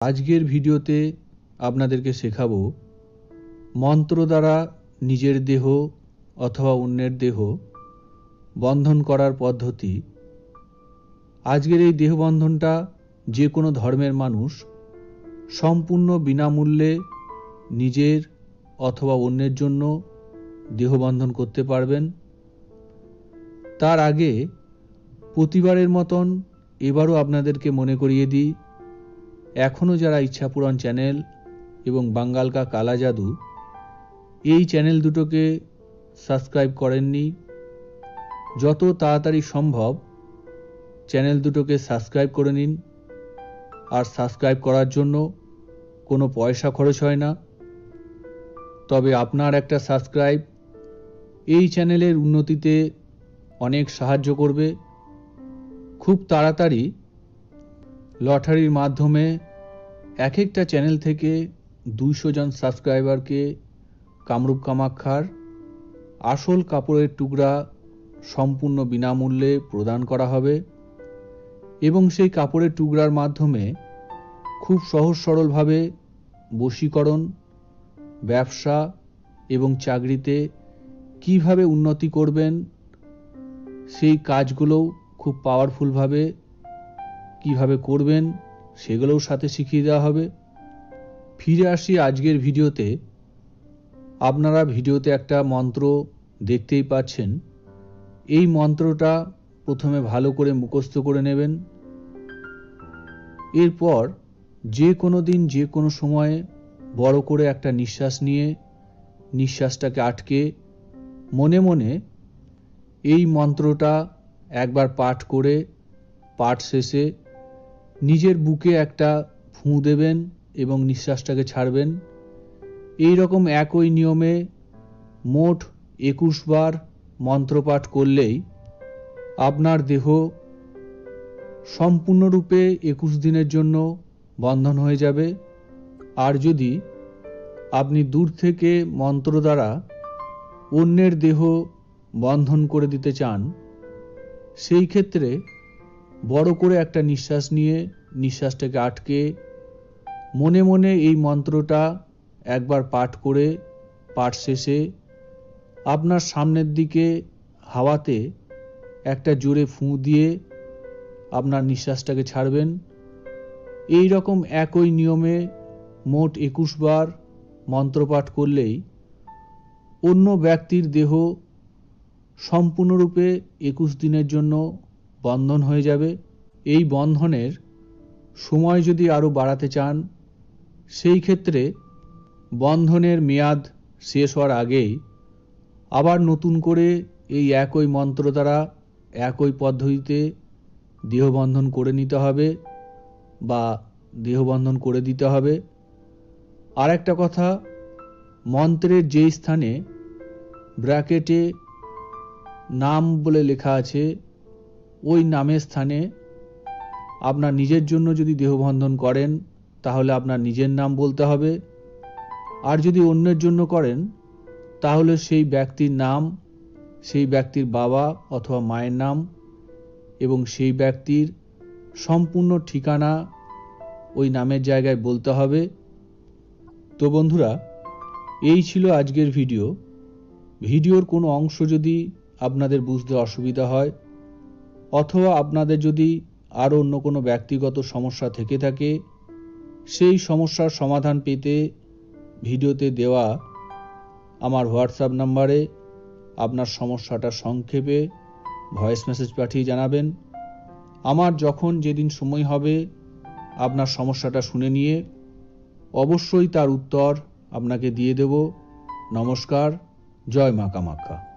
আজকের ভিডিওতে আপনাদেরকে শেখাবো মন্ত্র দ্বারা নিজের দেহ অথবা অন্যের দেহ বন্ধন করার পদ্ধতি। আজকের এই দেহ বন্ধনটা যে কোনো ধর্মের মানুষ সম্পূর্ণ বিনামূল্যে নিজের অথবা অন্যের জন্য দেহ বন্ধন করতে পারবেন। তার আগে প্রতিবারের মতন এবারও আপনাদেরকে মনে করিয়ে দিই এখনও যারা ইচ্ছাপূরণ চ্যানেল এবং বাঙ্গালকা কালা জাদু, এই চ্যানেল দুটোকে সাবস্ক্রাইব করেননি। যত তাড়াতাড়ি সম্ভব চ্যানেল দুটোকে সাবস্ক্রাইব করে নিন। আর সাবস্ক্রাইব করার জন্য কোনো পয়সা খরচ হয় না। তবে আপনার একটা সাবস্ক্রাইব এই চ্যানেলের উন্নতিতে অনেক সাহায্য করবে। খুব তাড়াতাড়ি লটারির মাধ্যমে এক একটা চ্যানেল থেকে দুইশো জন সাবস্ক্রাইবারকে কামরূপ কামাক্ষার আসল কাপড়ের টুকরা সম্পূর্ণ বিনামূল্যে প্রদান করা হবে এবং সেই কাপড়ের টুকরার মাধ্যমে খুব সহজ সরলভাবে বশীকরণ, ব্যবসা এবং চাকরিতে কীভাবে উন্নতি করবেন, সেই কাজগুলোও খুব পাওয়ারফুলভাবে কীভাবে করবেন সেগুলোও সাথে শিখিয়ে দেওয়া হবে। ফিরে আসি আজকের ভিডিওতে। আপনারা ভিডিওতে একটা মন্ত্র দেখতেই পাচ্ছেন। এই মন্ত্রটা প্রথমে ভালো করে মুখস্থ করে নেবেন। এরপর যে কোনো দিন যে কোনো সময়ে বড় করে একটা নিঃশ্বাস নিয়ে নিঃশ্বাসটাকে আটকে মনে মনে এই মন্ত্রটা একবার পাঠ করে, পাঠ শেষে নিজের বুকে একটা ফুঁ দেবেন এবং নিঃশ্বাসটাকে ছাড়বেন। এই রকম একই নিয়মে মোট একুশ বার মন্ত্রপাঠ করলেই আপনার দেহ সম্পূর্ণরূপে একুশ দিনের জন্য বন্ধন হয়ে যাবে। আর যদি আপনি দূর থেকে মন্ত্র দ্বারা অন্যের দেহ বন্ধন করে দিতে চান, সেই ক্ষেত্রে বড় করে একটা নিঃশ্বাস নিয়ে নিঃশ্বাসটাকে আটকে মনে মনে এই মন্ত্রটা একবার পাঠ করে পাঠ শেষে আপনার সামনের দিকে হাওয়াতে একটা জোরে ফুঁ দিয়ে আপনার নিঃশ্বাসটাকে ছাড়বেন। এই রকম একই নিয়মে মোট একুশ বার মন্ত্রপাঠ করলেই অন্য ব্যক্তির দেহ সম্পূর্ণরূপে একুশ দিনের জন্য বন্ধন হয়ে যাবে। এই বন্ধনের সময় যদি আরও বাড়াতে চান, সেই ক্ষেত্রে বন্ধনের মেয়াদ শেষ হওয়ার আগেই আবার নতুন করে এই একই মন্ত্র দ্বারা, একই পদ্ধতিতে দেহবন্ধন করে নিতে হবে বা দেহবন্ধন করে দিতে হবে। আর একটা কথা, মন্ত্রের যেই স্থানে ব্র্যাকেটে নাম বলে লেখা আছে ওই নামের স্থানে আপনার নিজের জন্য যদি দেহবন্ধন করেন, তাহলে আপনার নিজের নাম বলতে হবে। আর যদি অন্যের জন্য করেন, তাহলে সেই ব্যক্তির নাম, সেই ব্যক্তির বাবা অথবা মায়ের নাম এবং সেই ব্যক্তির সম্পূর্ণ ঠিকানা ওই নামের জায়গায় বলতে হবে। তো বন্ধুরা, এই ছিল আজকের ভিডিও। ভিডিওর কোনো অংশ যদি আপনাদের বুঝতে অসুবিধা হয় অথবা আপনাদের যদি আরও অন্য কোনো ব্যক্তিগত সমস্যা থেকে থাকে, সেই সমস্যার সমাধান পেতে ভিডিওতে দেওয়া আমার হোয়াটসঅ্যাপ নাম্বারে আপনার সমস্যাটা সংক্ষেপে ভয়েস মেসেজ পাঠিয়ে জানাবেন। আমার যখন যেদিন সময় হবে, আপনার সমস্যাটা শুনে নিয়ে অবশ্যই তার উত্তর আপনাকে দিয়ে দেব। নমস্কার, জয় মা কামাখ্যা